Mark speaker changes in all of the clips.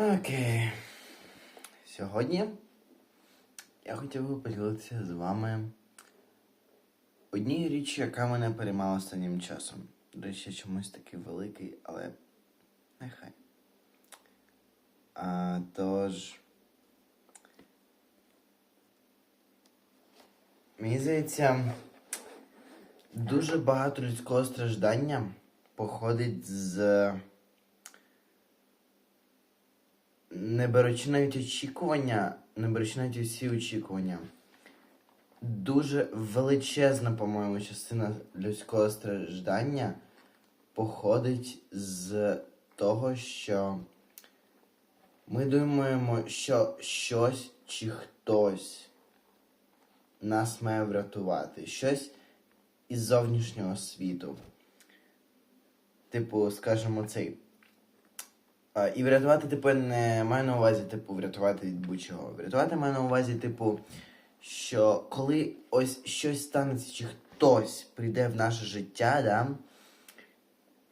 Speaker 1: Окей. Сьогодні я хотів би поділитися з вами однією річчю, яка мене переймала останнім часом. До речі, чомусь такий великий, але нехай. А, тож. Мені здається, дуже багато людського страждання походить з. Не беручи навіть очікування, не беручи навіть усі очікування, дуже величезна, по-моєму, частина людського страждання походить з того, що ми думаємо, що щось чи хтось нас має врятувати, щось із зовнішнього світу. Типу, скажімо, цей. І врятувати, типу, не маю на увазі, типу, врятувати від будь-чого. Врятувати маю на увазі, типу, що коли ось щось станеться, чи хтось прийде в наше життя, да,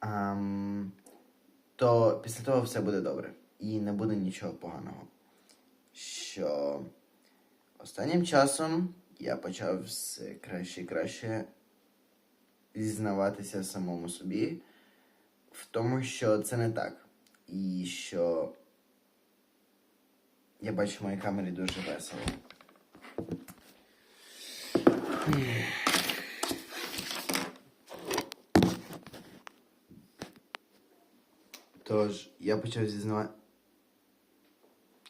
Speaker 1: ам, то після того все буде добре. І не буде нічого поганого. Що останнім часом я почав все краще і краще зізнаватися самому собі в тому, що це не так. І що я бачу в моїй камері дуже весело. Тож, я почав зізнавати.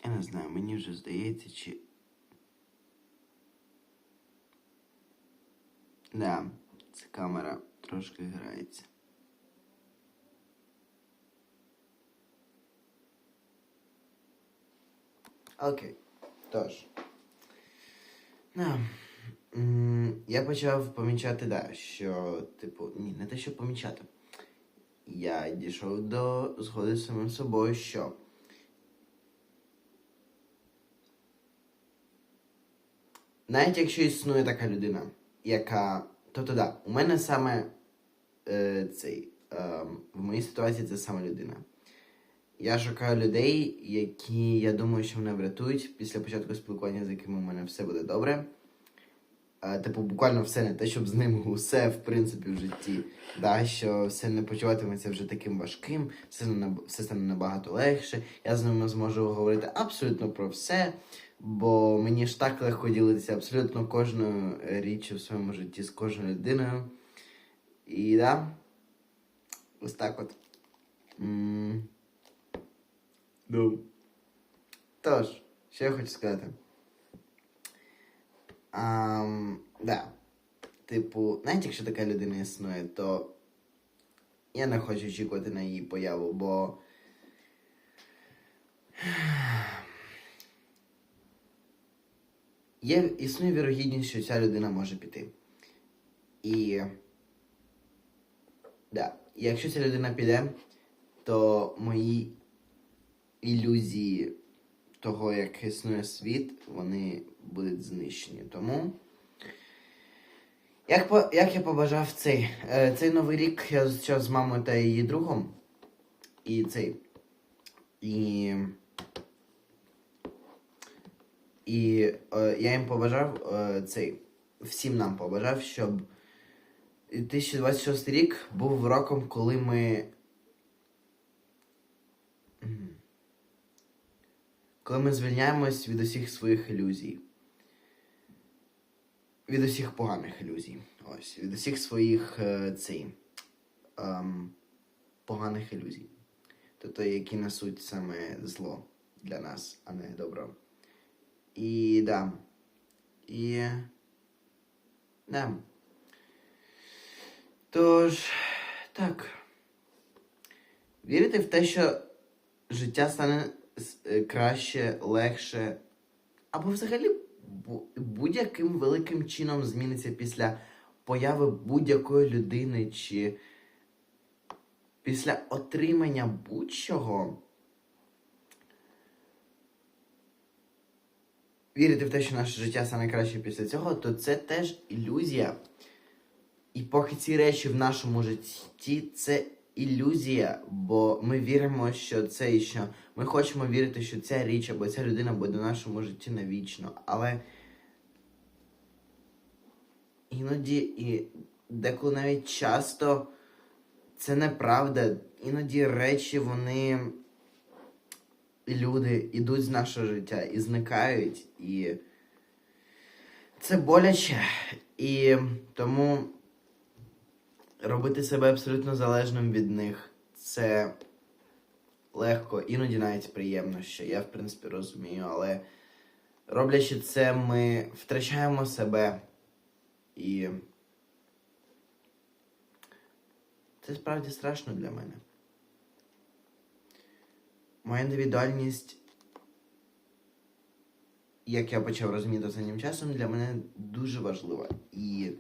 Speaker 1: Я не знаю, мені вже здається, чи. Да, ця камера трошки грається. Окей. Тож. Я почав помічати, да, що, типу, ні, не те, що помічати. Я дійшов до згоди з самим собою, що. Навіть якщо існує така людина, яка. Тобто, да, у мене саме е, цей. Е, в моїй ситуації це саме людина. Я шукаю людей, які я думаю, що мене врятують після початку спілкування, з якими у мене все буде добре. Типу, буквально все не те, щоб з ним усе, в принципі, в житті. Да, що все не почуватиметься вже таким важким, все, все стане набагато легше. Я з ними зможу говорити абсолютно про все, бо мені ж так легко ділитися абсолютно кожною річчю в своєму житті з кожною людиною. І да, ось так от. М. Ну. Тож, що я хочу сказати. Ам, да. Типу, навіть якщо така людина існує, то я не хочу очікувати на її появу, бо. Є, існує вірогідність, що ця людина може піти. І. Да. Якщо ця людина піде, то мої ілюзії того, як існує світ, вони будуть знищені. Тому. Як, по, як я побажав цей, е, цей новий рік я зустрічав з мамою та її другом. І цей. І. І е, я їм побажав е, цей. Всім нам побажав, щоб 2026 рік був роком, коли ми. Коли ми звільняємось від усіх своїх ілюзій. Від усіх поганих ілюзій. Ось. Від усіх своїх е, цей, ем, поганих ілюзій. Тобто, які несуть саме зло для нас, а не добро. І да. І. Да. Тож, так. Вірите в те, що життя стане е, краще, легше, або взагалі будь-яким великим чином зміниться після появи будь-якої людини чи після отримання будь-чого. Вірити в те, що наше життя стане краще після цього, то це теж ілюзія. І поки ці речі в нашому житті це ілюзія, бо ми віримо, що це і що ми хочемо вірити, що ця річ або ця людина буде в нашому житті навічно. Але іноді і деколи навіть часто це неправда. Іноді речі, вони люди йдуть з нашого життя і зникають, і це боляче. І тому робити себе абсолютно залежним від них це легко, іноді навіть приємно, що я, в принципі, розумію, але роблячи це, ми втрачаємо себе і це справді страшно для мене. Моя індивідуальність, як я почав розуміти останнім часом, для мене дуже важлива. І.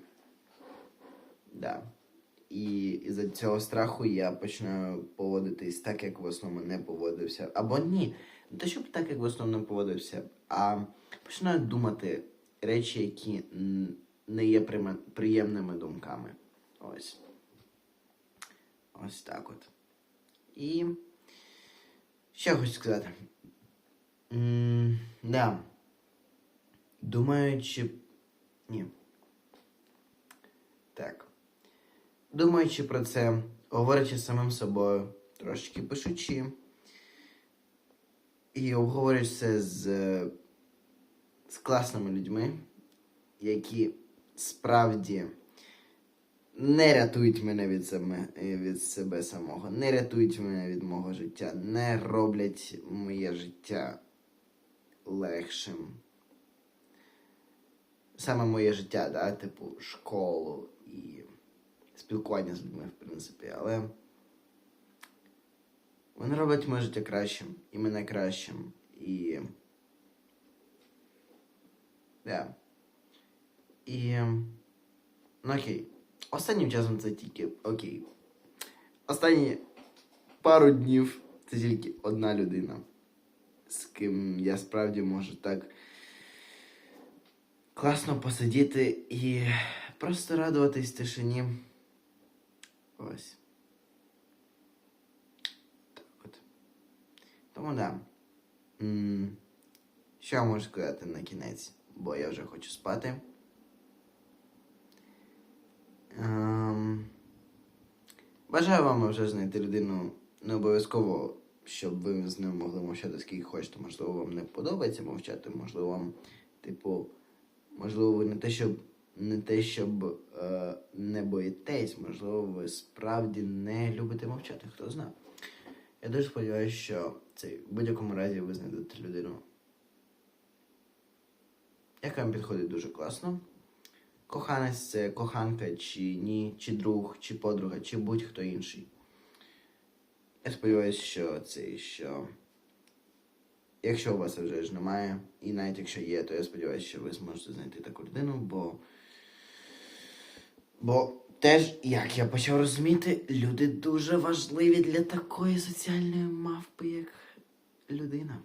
Speaker 1: Да. І із-за цього страху я починаю поводитись так, як в основному не поводився. Або ні. Не те, щоб так, як в основному поводився, а починаю думати речі, які не є приємними думками. Ось. Ось так от. І. Що хочу сказати. М, да. Думаючи. Ні. Так. Думаючи про це, говорячи самим собою, трошки пишучи. І обговорюючи це з, з класними людьми, які справді не рятують мене від себе, від себе самого, не рятують мене від мого життя, не роблять моє життя легшим. Саме моє життя, да, типу, школу і спілкування з людьми, в принципі, але вони роблять моє життя кращим і мене кращим. І. Да. І. Ну окей. Останнім часом це тільки окей. Останні пару днів це тільки одна людина, з ким я справді можу так класно посидіти і просто радуватись тишині. Ось. Так от. Тому да. М, Що можу сказати на кінець, бо я вже хочу спати. Ем, Бажаю вам вже знайти людину не обов'язково, щоб ви з ним могли мовчати скільки хочете. Можливо, вам не подобається мовчати, можливо, вам, типу, можливо, ви не те, щоб не те, щоб е, не боїтесь, можливо, ви справді не любите мовчати, хто знає. Я дуже сподіваюся, що це в будь-якому разі ви знайдете людину, яка вам підходить дуже класно. Коханець це коханка, чи ні, чи друг, чи подруга, чи будь-хто інший. Я сподіваюся, що це що. Якщо у вас вже ж немає, і навіть якщо є, то я сподіваюся, що ви зможете знайти таку людину, бо. Бо теж, як я почав розуміти, люди дуже важливі для такої соціальної мавпи, як людина.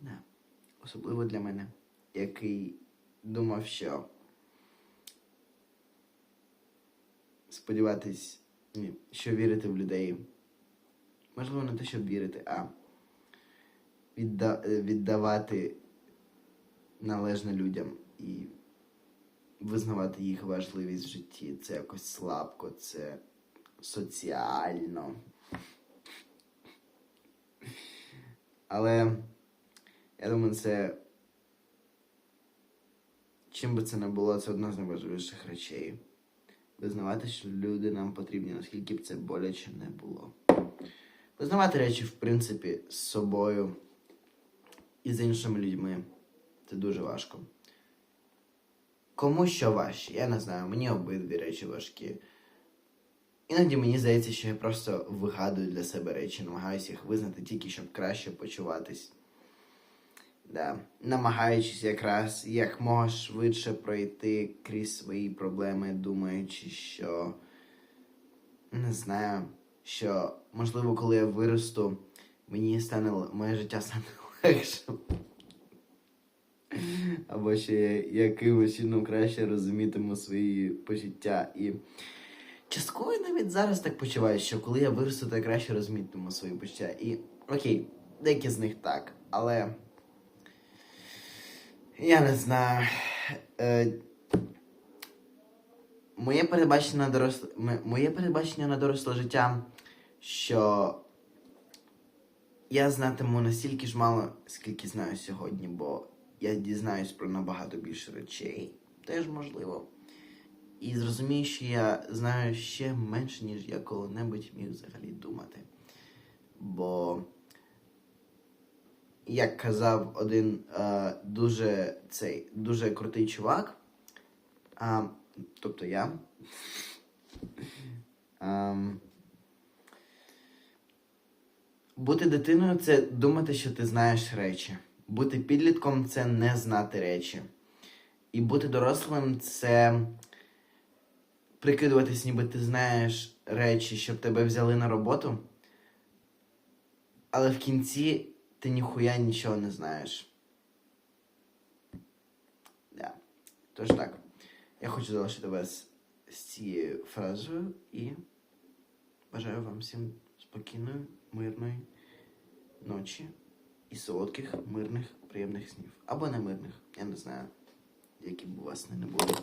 Speaker 1: Да. Особливо для мене, який думав, що сподіватись, ні, що вірити в людей. Можливо, не те, щоб вірити, а відда- віддавати належне людям і визнавати їх важливість в житті. Це якось слабко, це соціально. Але я думаю, це чим би це не було, це одна з найважливіших речей. Визнавати, що люди нам потрібні, наскільки б це боляче не було. Визнавати речі, в принципі, з собою і з іншими людьми. Це дуже важко. Кому що важче, я не знаю, мені обидві речі важкі. Іноді мені здається, що я просто вигадую для себе речі, намагаюся їх визнати тільки, щоб краще почуватись. Да. Намагаючись якраз як мога швидше пройти крізь свої проблеми, думаючи, що не знаю, що можливо, коли я виросту, мені стане моє життя стане легшим. Або ще якимось чином краще розумітиму свої почуття. І частково навіть зараз так почуваю, що коли я виросту, то я краще розумітиму свої почуття. І окей, деякі з них так, але. Я не знаю. Е, моє передбачення на доросле, моє передбачення на доросле життя, що я знатиму настільки ж мало, скільки знаю сьогодні, бо я дізнаюсь про набагато більше речей, теж можливо. І зрозумію, що я знаю ще менше, ніж я коли-небудь міг взагалі думати. Бо, як казав один е, дуже цей дуже крутий чувак, а, тобто я. Ем, бути дитиною це думати, що ти знаєш речі. Бути підлітком це не знати речі. І бути дорослим це прикидуватись, ніби ти знаєш речі, щоб тебе взяли на роботу. Але в кінці ти ніхуя нічого не знаєш. Да. Тож так. Я хочу залишити вас з цією фразою і бажаю вам всім спокійної, мирної ночі і солодких, мирних, приємних снів. Або не мирних. Я не знаю, які б у вас не були.